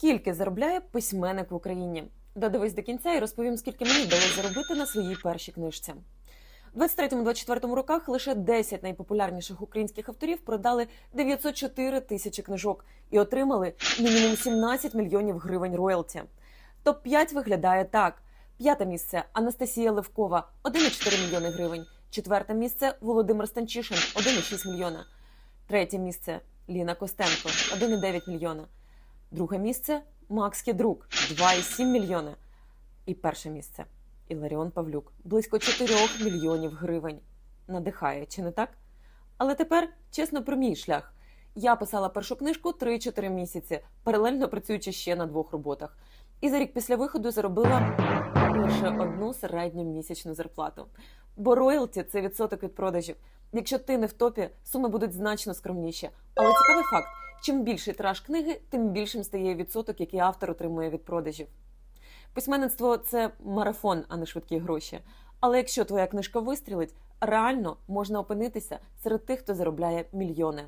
Скільки заробляє письменник в Україні? Додивись до кінця і розповім, скільки мені вдалося заробити на своїй першій книжці. У 23-24 роках лише 10 найпопулярніших українських авторів продали 904 тисячі книжок і отримали мінімум 17 мільйонів гривень роялті. Топ 5 виглядає так: п'яте місце Анастасія Левкова 1,4 мільйони гривень. Четверте місце Володимир Станчишин 1,6 мільйона. Третє місце Ліна Костенко 1,9 мільйона. Друге місце Макс Кедрук 2,7 мільйона. І перше місце Іларіон Павлюк близько 4 мільйонів гривень. Надихає, чи не так? Але тепер чесно про мій шлях. Я писала першу книжку 3-4 місяці, паралельно працюючи ще на двох роботах. І за рік після виходу заробила лише одну середню місячну зарплату. Бо роялті це відсоток від продажів. Якщо ти не в топі, суми будуть значно скромніші. Але цікавий факт: чим більший тираж книги, тим більшим стає відсоток, який автор отримує від продажів. Письменництво це марафон, а не швидкі гроші. Але якщо твоя книжка вистрілить, реально можна опинитися серед тих, хто заробляє мільйони.